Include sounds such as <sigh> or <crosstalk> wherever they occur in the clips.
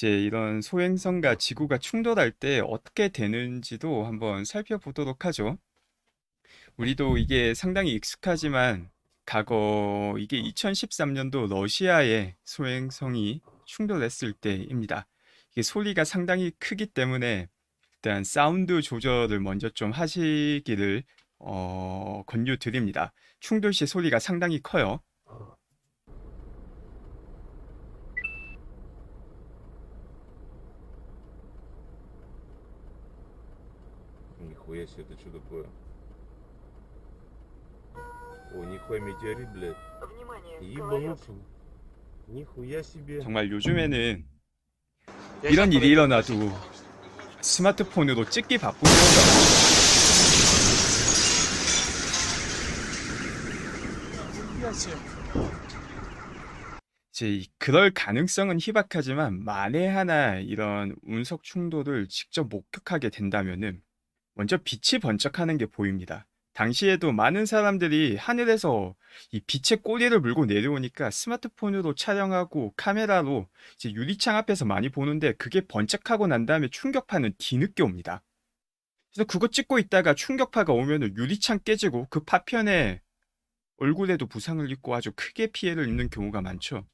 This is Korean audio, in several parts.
이제 이런 소행성과 지구가 충돌할 때 어떻게 되는지도 한번 살펴보도록 하죠. 우리도 이게 상당히 익숙하지만 과거 이게 2013년도 러시아의 소행성이 충돌했을 때입니다. 이게 소리가 상당히 크기 때문에 일단 사운드 조절을 먼저 좀 하시기를 어, 권유드립니다. 충돌 시 소리가 상당히 커요. Нихуя себе, это что такое? О, нихуя метеорит, блядь. Внимание, Ебануться. Нихуя себе. 정말 요즘에는 이런 일이 일어나도 스마트폰으로 찍기 바쁜 경우가 많죠. 이제 이- 그럴 가능성은 희박하지만 만에 하나 이런 운석 충돌을 직접 목격하게 된다면은 먼저 빛이 번쩍하는 게 보입니다. 당시에도 많은 사람들이 하늘에서 이 빛의 꼬리를 물고 내려오니까 스마트폰으로 촬영하고 카메라로 이제 유리창 앞에서 많이 보는데 그게 번쩍하고 난 다음에 충격파는 뒤늦게 옵니다. 그래서 그거 찍고 있다가 충격파가 오면은 유리창 깨지고 그 파편에 얼굴에도 부상을 입고 아주 크게 피해를 입는 경우가 많죠.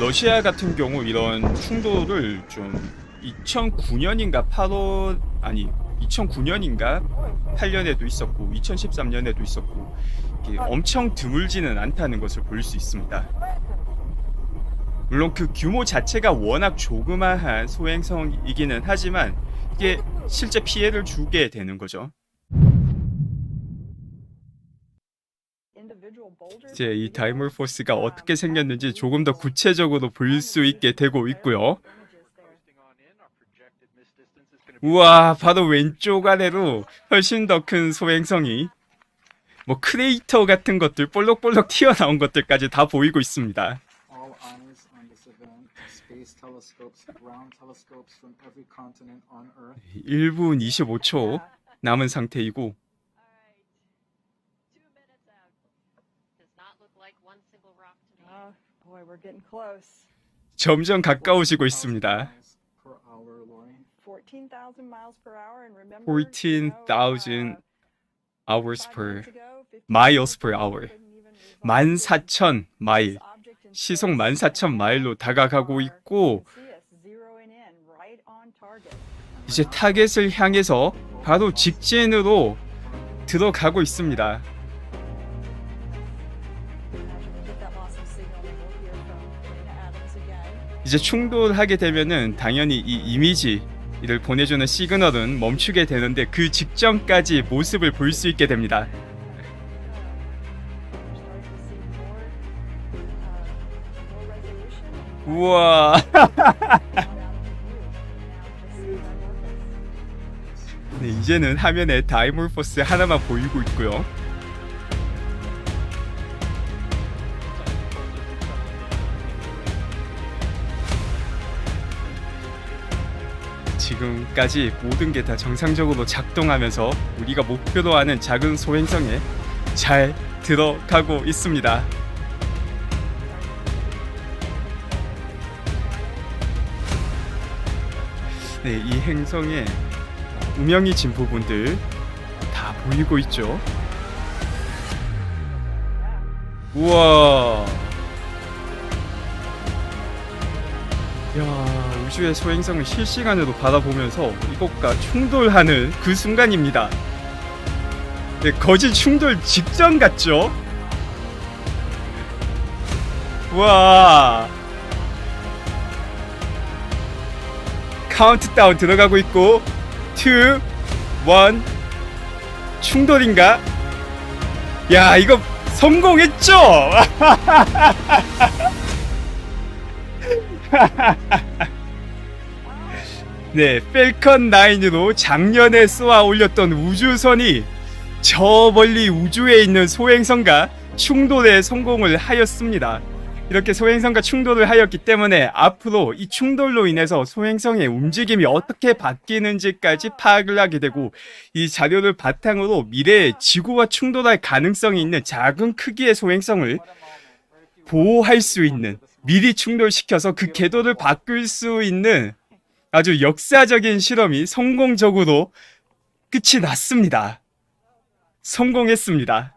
러시아 같은 경우 이런 충돌을 좀 2009년인가 8월 아니 2009년인가 8년에도 있었고 2013년에도 있었고 엄청 드물지는 않다는 것을 볼 수 있습니다. 물론 그 규모 자체가 워낙 조그마한 소행성이기는 하지만 이게 실제 피해를 주게 되는 거죠. 이제 이 다이몰포스가 어떻게 생겼는지 조금 더 구체적으로 볼 수 있게 되고 있고요. 우와, 바로 왼쪽 아래로 훨씬 더 큰 소행성이 뭐 크레이터 같은 것들 볼록볼록 튀어나온 것들까지 다 보이고 있습니다. All eyes on this event. Space telescopes, ground telescopes from every continent on Earth. 1분 25초 남은 상태이고 점점 가까워지고 있습니다. Miles Per hour, Lori. 14,000 miles per hour, and remember, 14,000 hours per minutes ago, 15 miles per hour. couldn't even revolve 14,000 마일. 시속 space. 14,000 마일로 다가가고 있고. 이제 타겟을 향해서 바로 직진으로 들어가고 있습니다. 이제 충돌하게 되면은 당연히 이 이미지를 보내주는 시그널은 멈추게 되는데 그 직전까지 모습을 볼 수 있게 됩니다. 우와. <laughs> 네, 이제는 화면에 다이몰포스 하나만 보이고 있고요. 지금까지 모든 게 다 정상적으로 작동하면서 우리가 목표로 하는 작은 소행성에 잘 들어가고 있습니다. 네, 이 행성에 우명이 진 부분들 다 보이고 있죠. 우와. 야, 우주의 소행성을 실시간으로 바라보면서 이것과 충돌하는 그 순간입니다. 네, 거짓 충돌 직전 같죠? 우와. 카운트다운 들어가고 있고 2 1 충돌인가? 야 이거 성공했죠? <laughs> <laughs> 네 펠컨 9으로 작년에 쏘아 올렸던 우주선이 저 멀리 우주에 있는 소행성과 충돌에 성공을 하였습니다. 이렇게 소행성과 충돌을 하였기 때문에 앞으로 이 충돌로 인해서 소행성의 움직임이 어떻게 바뀌는지까지 파악을 하게 되고 이 자료를 바탕으로 미래에 지구와 충돌할 가능성이 있는 작은 크기의 소행성을 보호할 수 있는 미리 충돌시켜서 그 궤도를 바꿀 수 있는 아주 역사적인 실험이 성공적으로 끝이 났습니다. 성공했습니다.